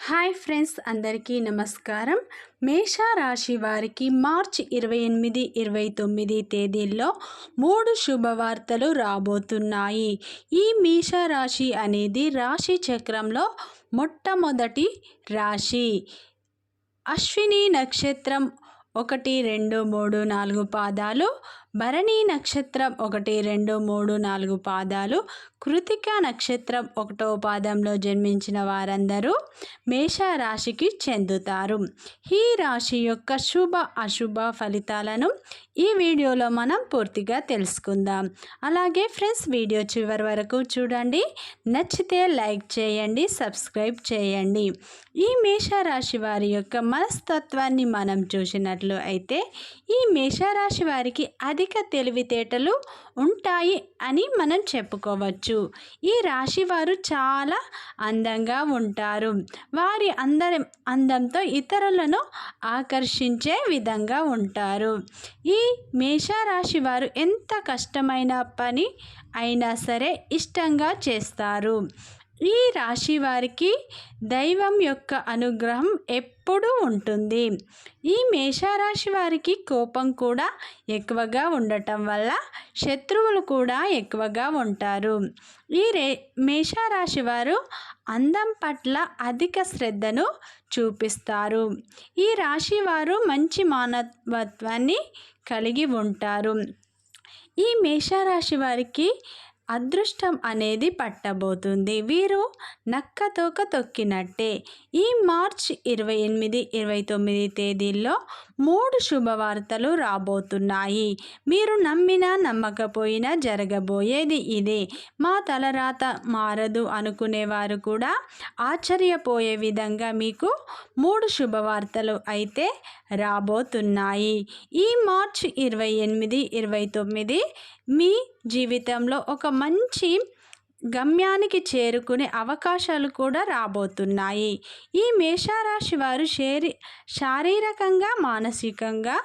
Hi friends అందరికీ నమస్కారం. మేషరాశి వారికి మార్చి ఇరవై ఎనిమిది ఇరవై తొమ్మిది తేదీల్లో మూడు శుభవార్తలు రాబోతున్నాయి. ఈ మేషరాశి అనేది రాశి చక్రంలో మొట్టమొదటి రాశి. అశ్విని నక్షత్రం ఒకటి రెండు మూడు నాలుగు పాదాలు భరణి నక్షత్రం ఒకటి రెండు మూడు నాలుగు పాదాలు. కృతిక నక్షత్రం ఒకటో పాదంలో జన్మించిన వారందరూ మేషరాశికి చెందుతారు. ఈ రాశి యొక్క శుభ అశుభ ఫలితాలను ఈ వీడియోలో మనం పూర్తిగా తెలుసుకుందాం. అలాగే ఫ్రెండ్స్ వీడియో చివరి వరకు చూడండి. నచ్చితే లైక్ చేయండి సబ్స్క్రైబ్ చేయండి. ఈ మేషరాశి వారి యొక్క మనస్తత్వాన్ని మనం చూసినట్లు అయితే ఈ మేషరాశి వారికి అధిక తెలివితేటలు ఉంటాయి అని మనం చెప్పుకోవచ్చు. ఈ రాశి వారు చాలా అందంగా ఉంటారు. వారి అందరం అందంతో ఇతరులను ఆకర్షించే విధంగా ఉంటారు. ఈ మేషరాశి వారు ఎంత కష్టమైన పని అయినా సరే ఇష్టంగా చేస్తారు. ఈ రాశి వారికి దైవం యొక్క అనుగ్రహం ఎప్పుడూ ఉంటుంది. ఈ మేషరాశి వారికి కోపం కూడా ఎక్కువగా ఉండటం వల్ల శత్రువులు కూడా ఎక్కువగా ఉంటారు. ఈ రే మేషరాశి వారు అందం పట్ల అధిక శ్రద్ధను చూపిస్తారు. ఈ రాశి వారు మంచి మానవత్వాన్ని కలిగి ఉంటారు. ఈ మేషరాశి వారికి అదృష్టం అనేది పట్టబోతుంది. వీరు నక్కతోక తొక్కినట్టే. ఈ మార్చ్ ఇరవై ఎనిమిది ఇరవై తొమ్మిది తేదీల్లో మూడు శుభవార్తలు రాబోతున్నాయి. మీరు నమ్మినా నమ్మకపోయినా జరగబోయేది ఇదే. మా తలరాత మారదు అనుకునేవారు కూడా ఆశ్చర్యపోయే విధంగా మీకు మూడు శుభవార్తలు అయితే రాబోతున్నాయి. ఈ మార్చ్ ఇరవై ఎనిమిది ఇరవై తొమ్మిది మీ జీవితంలో ఒక మంచి గమ్యానికి చేరుకునే అవకాశాలు కూడా రాబోతున్నాయి. ఈ మేషారాశి వారు శరీ శారీరకంగా మానసికంగా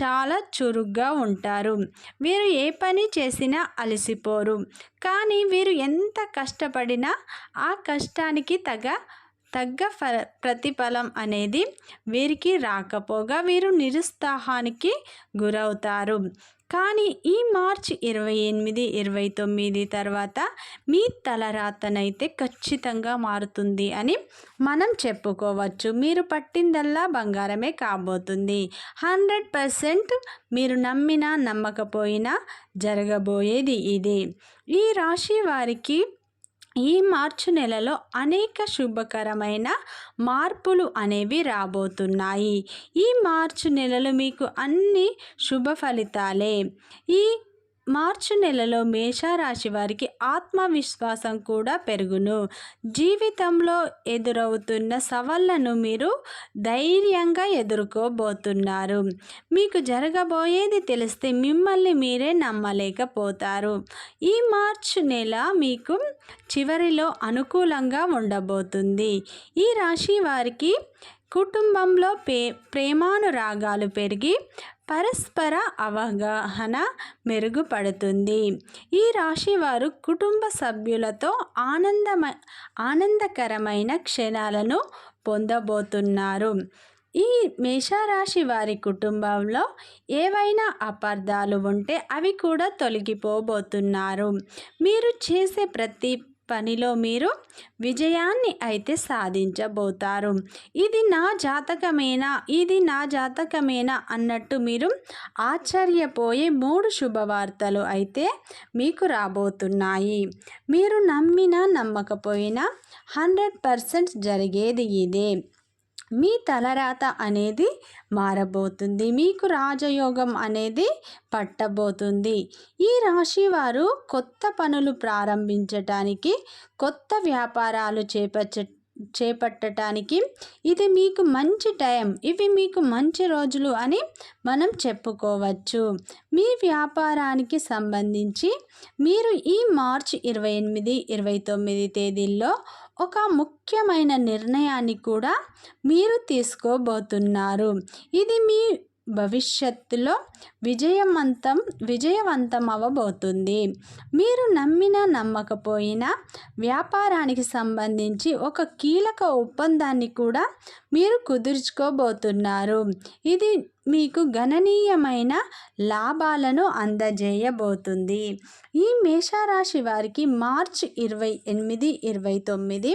చాలా చురుగ్గా ఉంటారు. వీరు ఏ పని చేసినా అలసిపోరు. కానీ వీరు ఎంత కష్టపడినా ఆ కష్టానికి తగ తగ్గ ఫ ప్రతిఫలం అనేది వీరికి రాకపోగా వీరు నిరుత్సాహానికి గురవుతారు. కానీ ఈ మార్చి ఇరవై ఎనిమిది ఇరవై తొమ్మిది తర్వాత మీ తలరాతనైతే ఖచ్చితంగా మారుతుంది అని మనం చెప్పుకోవచ్చు. మీరు పట్టిందల్లా బంగారమే కాబోతుంది. హండ్రెడ్ పర్సెంట్ మీరు నమ్మినా నమ్మకపోయినా జరగబోయేది ఇది. ఈ రాశి వారికి ఈ మార్చి నెలలో అనేక శుభకరమైన మార్పులు అనేవి రాబోతున్నాయి. ఈ మార్చి నెలలో మీకు అన్ని శుభ ఫలితాలే. ఈ మార్చి నెలలో మేషరాశి వారికి ఆత్మవిశ్వాసం కూడా పెరుగును. జీవితంలో ఎదురవుతున్న సవాళ్ళను మీరు ధైర్యంగా ఎదుర్కోబోతున్నారు. మీకు జరగబోయేది తెలిస్తే మిమ్మల్ని మీరే నమ్మలేకపోతారు. ఈ మార్చి నెల మీకు చివరిలో అనుకూలంగా ఉండబోతుంది. ఈ రాశి వారికి కుటుంబంలో పే ప్రేమానురాగాలు పెరిగి పరస్పర అవగాహన మెరుగుపడుతుంది. ఈ రాశి వారు కుటుంబ సభ్యులతో ఆనందమ ఆనందకరమైన క్షణాలను పొందబోతున్నారు. ఈ మేషరాశి వారి కుటుంబంలో ఏవైనా అపార్థాలు ఉంటే అవి కూడా తొలగిపోబోతున్నారు. మీరు చేసే ప్రతి పనిలో మీరు విజయాన్ని అయితే సాధించబోతారు. ఇది నా జాతకమేనా? ఇది నా జాతకమేనా? అన్నట్టు మీరు ఆశ్చర్యపోయే మూడు శుభవార్తలు అయితే మీకు రాబోతున్నాయి. మీరు నమ్మినా నమ్మకపోయినా హండ్రెడ్ పర్సెంట్ జరిగేది ఇదే. మీ తలరాత అనేది మారబోతుంది. మీకు రాజయోగం అనేది పట్టబోతుంది. ఈ రాశి వారు కొత్త పనులు ప్రారంభించటానికి కొత్త వ్యాపారాలు చేపట్ట చేపట్టడానికి ఇది మీకు మంచి టైం ఇవి మీకు మంచి రోజులు అని మనం చెప్పుకోవచ్చు. మీ వ్యాపారానికి సంబంధించి మీరు ఈ మార్చ్ ఇరవై ఎనిమిది ఇరవై తొమ్మిది తేదీల్లో ఒక ముఖ్యమైన నిర్ణయాన్ని కూడా మీరు తీసుకోబోతున్నారు. ఇది మీ భవిష్యత్తులో విజయవంతం విజయవంతం అవ్వబోతుంది మీరు నమ్మినా నమ్మకపోయినా వ్యాపారానికి సంబంధించి ఒక కీలక ఒప్పందాన్ని కూడా మీరు కుదుర్చుకోబోతున్నారు. ఇది మీకు గణనీయమైన లాభాలను అందజేయబోతుంది. ఈ మేషరాశి వారికి మార్చ్ ఇరవై ఎనిమిది ఇరవై తొమ్మిది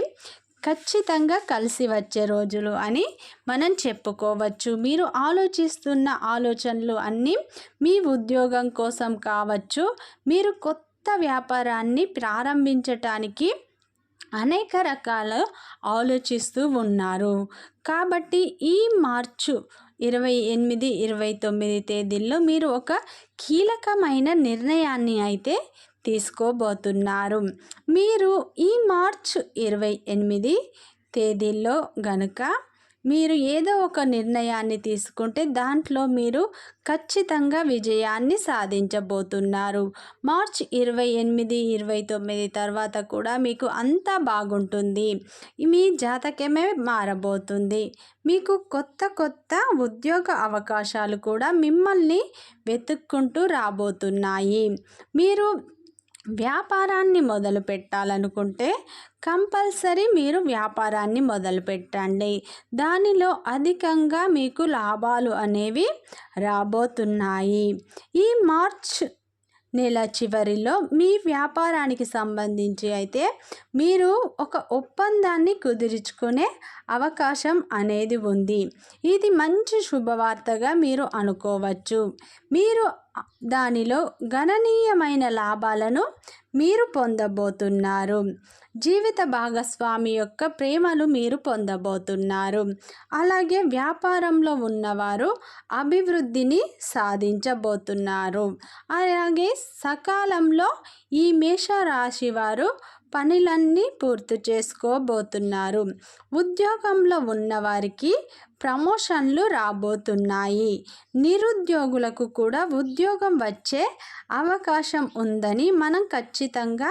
ఖచ్చితంగా కలిసి వచ్చే రోజులు అని మనం చెప్పుకోవచ్చు. మీరు ఆలోచిస్తున్న ఆలోచనలు అన్నీ మీ ఉద్యోగం కోసం కావచ్చు. మీరు కొత్త వ్యాపారాన్ని ప్రారంభించటానికి అనేక రకాల ఆలోచిస్తూ ఉన్నారు. కాబట్టి ఈ మార్చు ఇరవై ఎనిమిది ఇరవై తొమ్మిది తేదీల్లో మీరు ఒక కీలకమైన నిర్ణయాన్ని అయితే తీసుకోబోతున్నారు. మీరు ఈ మార్చ్ ఇరవై ఎనిమిది తేదీల్లో గనుక మీరు ఏదో ఒక నిర్ణయాన్ని తీసుకుంటే దాంట్లో మీరు ఖచ్చితంగా విజయాన్ని సాధించబోతున్నారు. మార్చ్ ఇరవై ఎనిమిది ఇరవై తొమ్మిది తర్వాత కూడా మీకు అంతా బాగుంటుంది. మీ జాతకమే మారబోతుంది. మీకు కొత్త కొత్త ఉద్యోగ అవకాశాలు కూడా మిమ్మల్ని వెతుక్కుంటూ రాబోతున్నాయి. మీరు వ్యాపారాన్ని మొదలు పెట్టాలనుకుంటే కంపల్సరీ మీరు వ్యాపారాన్ని మొదలు పెట్టండి. దానిలో అధికంగా మీకు లాభాలు అనేవి రాబోతున్నాయి. ఈ మార్చ్ నెల చివరిలో మీ వ్యాపారానికి సంబంధించి అయితే మీరు ఒక ఒప్పందాన్ని కుదుర్చుకునే అవకాశం అనేది ఉంది. ఇది మంచి శుభవార్తగా మీరు అనుకోవచ్చు. మీరు దానిలో గణనీయమైన లాభాలను మీరు పొందబోతున్నారు. జీవిత భాగస్వామి యొక్క ప్రేమలు మీరు పొందబోతున్నారు. అలాగే వ్యాపారంలో ఉన్నవారు అభివృద్ధిని సాధించబోతున్నారు. అలాగే సకాలంలో ఈ మేషరాశి వారు పనులన్నీ పూర్తి చేసుకోబోతున్నారు. ఉద్యోగంలో ఉన్నవారికి ప్రమోషన్లు రాబోతున్నాయి. నిరుద్యోగులకు కూడా ఉద్యోగం వచ్చే అవకాశం ఉందని మనం ఖచ్చితంగా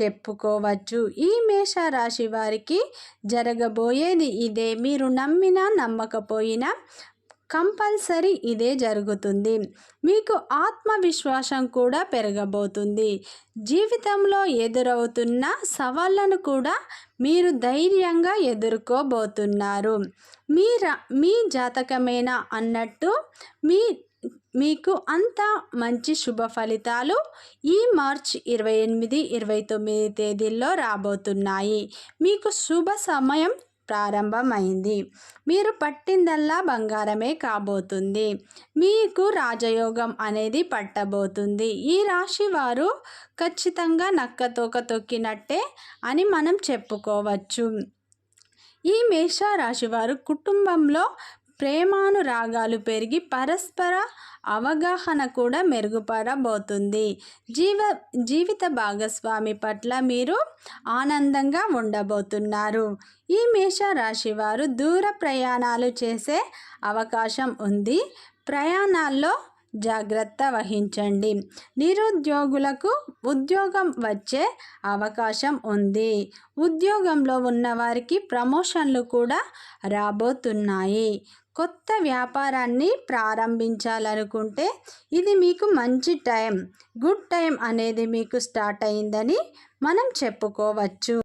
చెప్పుకోవచ్చు. ఈ మేషరాశి వారికి జరగబోయేది ఇదే. మీరు నమ్మినా నమ్మకపోయినా కంపల్సరీ ఇదే జరుగుతుంది. మీకు ఆత్మవిశ్వాసం కూడా పెరగబోతుంది. జీవితంలో ఎదురవుతున్న సవాళ్ళను కూడా మీరు ధైర్యంగా ఎదుర్కోబోతున్నారు. మీ మీ జాతకమేనా అన్నట్టు మీ మీకు అంత మంచి శుభ ఫలితాలు ఈ మార్చ్ ఇరవై ఎనిమిది ఇరవై తొమ్మిది తేదీల్లో రాబోతున్నాయి. మీకు శుభ సమయం ప్రారంభమైంది. మీరు పట్టిందల్లా బంగారమే కాబోతుంది. మీకు రాజయోగం అనేది పట్టబోతుంది. ఈ రాశి వారు ఖచ్చితంగా నక్కతోక తొక్కినట్టే అని మనం చెప్పుకోవచ్చు. ఈ మేషరాశి వారు కుటుంబంలో ప్రేమానురాగాలు పెరిగి పరస్పర అవగాహన కూడా మెరుగుపడబోతుంది. జీవ జీవిత భాగస్వామి పట్ల మీరు ఆనందంగా ఉండబోతున్నారు. ఈ మేషరాశి వారు దూర ప్రయాణాలు చేసే అవకాశం ఉంది. ప్రయాణాల్లో జాగ్రత్త వహించండి. నిరుద్యోగులకు ఉద్యోగం వచ్చే అవకాశం ఉంది. ఉద్యోగంలో ఉన్నవారికి ప్రమోషన్లు కూడా రాబోతున్నాయి. కొత్త వ్యాపారాన్ని ప్రారంభించాలనుకుంటే ఇది మీకు మంచి టైం. గుడ్ టైం అనేది మీకు స్టార్ట్ అయిందని మనం చెప్పుకోవచ్చు.